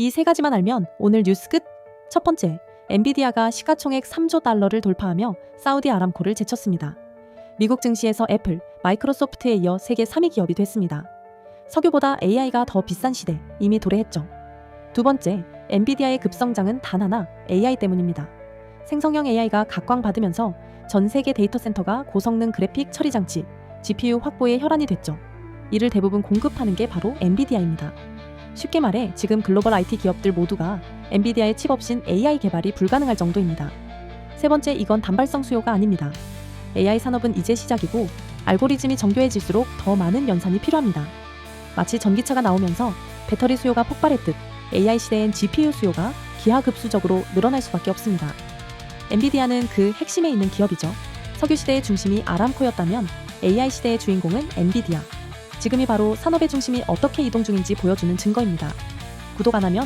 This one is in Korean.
이 세 가지만 알면 오늘 뉴스 끝. 첫 번째, 엔비디아가 시가총액 3조 달러를 돌파하며 사우디 아람코를 제쳤습니다. 미국 증시에서 애플, 마이크로소프트에 이어 세계 3위 기업이 됐습니다. 석유보다 AI가 더 비싼 시대 이미 도래했죠. 두 번째, 엔비디아의 급성장은 단 하나 AI 때문입니다. 생성형 AI가 각광받으면서 전 세계 데이터 센터가 고성능 그래픽 처리 장치, GPU 확보에 혈안이 됐죠. 이를 대부분 공급하는 게 바로 엔비디아입니다. 쉽게 말해 지금 글로벌 IT 기업들 모두가 엔비디아의 칩 없인 AI 개발이 불가능할 정도입니다. 세 번째, 이건 단발성 수요가 아닙니다. AI 산업은 이제 시작이고 알고리즘이 정교해질수록 더 많은 연산이 필요합니다. 마치 전기차가 나오면서 배터리 수요가 폭발했듯 AI 시대엔 GPU 수요가 기하급수적으로 늘어날 수밖에 없습니다. 엔비디아는 그 핵심에 있는 기업이죠. 석유 시대의 중심이 아람코였다면 AI 시대의 주인공은 엔비디아. 지금이 바로 산업의 중심이 어떻게 이동 중인지 보여주는 증거입니다. 구독 안 하면